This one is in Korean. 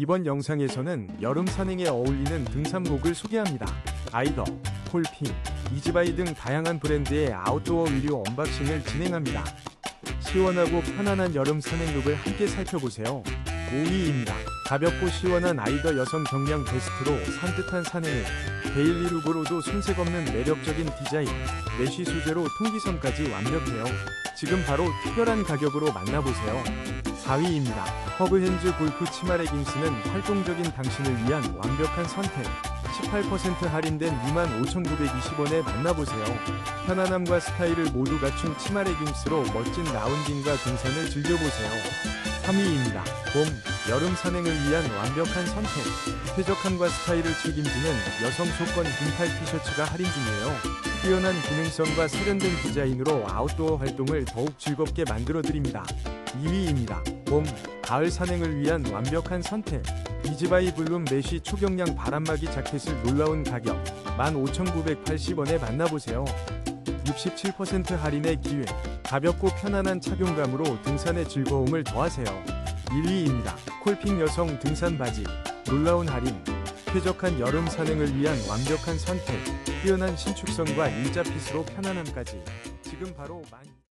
이번 영상에서는 여름 산행에 어울리는 등산복을 소개합니다. 아이더, 폴핑, 이지바이 등 다양한 브랜드의 아웃도어 의류 언박싱을 진행합니다. 시원하고 편안한 여름 산행룩을 함께 살펴보세요. 5위입니다. 가볍고 시원한 아이더 여성 경량 베스트로 산뜻한 산행을 데일리 룩으로도 손색 없는 매력적인 디자인, 메쉬 소재로 통기성까지 완벽해요. 지금 바로 특별한 가격으로 만나보세요. 4위입니다. 허브핸즈 골프 치마 레깅스는 활동적인 당신을 위한 완벽한 선택. 18% 할인된 25,920원에 만나보세요. 편안함과 스타일을 모두 갖춘 치마 레깅스로 멋진 라운딩과 등산을 즐겨보세요. 3위입니다. 봄, 여름 산행을 위한 완벽한 선택. 쾌적함과 스타일을 책임지는 여성 소권 긴팔 티셔츠가 할인 중이에요. 뛰어난 기능성과 세련된 디자인으로 아웃도어 활동을 더욱 즐겁게 만들어드립니다. 2위입니다. 봄, 가을 산행을 위한 완벽한 선택. 이지바이 블룸 메쉬 초경량 바람막이 자켓을 놀라운 가격 15,980원에 만나보세요. 67% 할인의 기회. 가볍고 편안한 착용감으로 등산의 즐거움을 더하세요. 1위입니다. 콜핑 여성 등산 바지. 놀라운 할인. 쾌적한 여름 산행을 위한 완벽한 선택. 뛰어난 신축성과 일자 핏으로 편안함까지. 지금 바로 만...